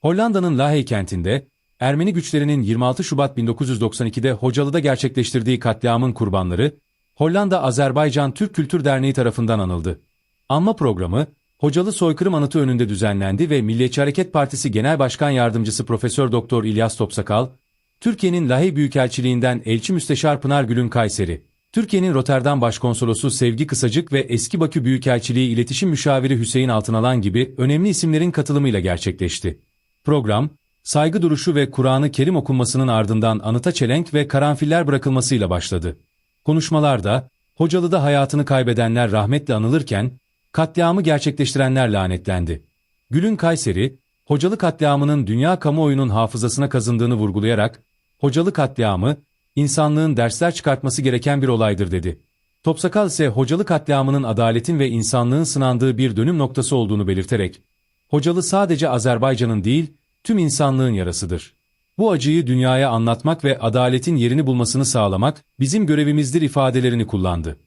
Hollanda'nın Lahey kentinde, Ermeni güçlerinin 26 Şubat 1992'de Hocalı'da gerçekleştirdiği katliamın kurbanları, Hollanda Azerbaycan Türk Kültür Derneği tarafından anıldı. Anma programı, Hocalı soykırım anıtı önünde düzenlendi ve Milliyetçi Hareket Partisi Genel Başkan Yardımcısı Profesör Doktor İlyas Topsakal, Türkiye'nin Lahey Büyükelçiliğinden Elçi Müsteşar Pınar Gülün Kayseri, Türkiye'nin Rotterdam Başkonsolosu Sevgi Kısacık ve Eski Bakü Büyükelçiliği İletişim Müşaviri Hüseyin Altınalan gibi önemli isimlerin katılımıyla gerçekleşti. Program, saygı duruşu ve Kur'an-ı Kerim okunmasının ardından anıta çelenk ve karanfiller bırakılmasıyla başladı. Konuşmalarda, Hocalı'da hayatını kaybedenler rahmetle anılırken, katliamı gerçekleştirenler lanetlendi. Gülün Kayseri, Hocalı katliamının dünya kamuoyunun hafızasına kazındığını vurgulayarak, Hocalı katliamı, insanlığın dersler çıkartması gereken bir olaydır dedi. Topsakal ise Hocalı katliamının adaletin ve insanlığın sınandığı bir dönüm noktası olduğunu belirterek, Hocalı sadece Azerbaycan'ın değil, tüm insanlığın yarasıdır. Bu acıyı dünyaya anlatmak ve adaletin yerini bulmasını sağlamak bizim görevimizdir ifadelerini kullandı.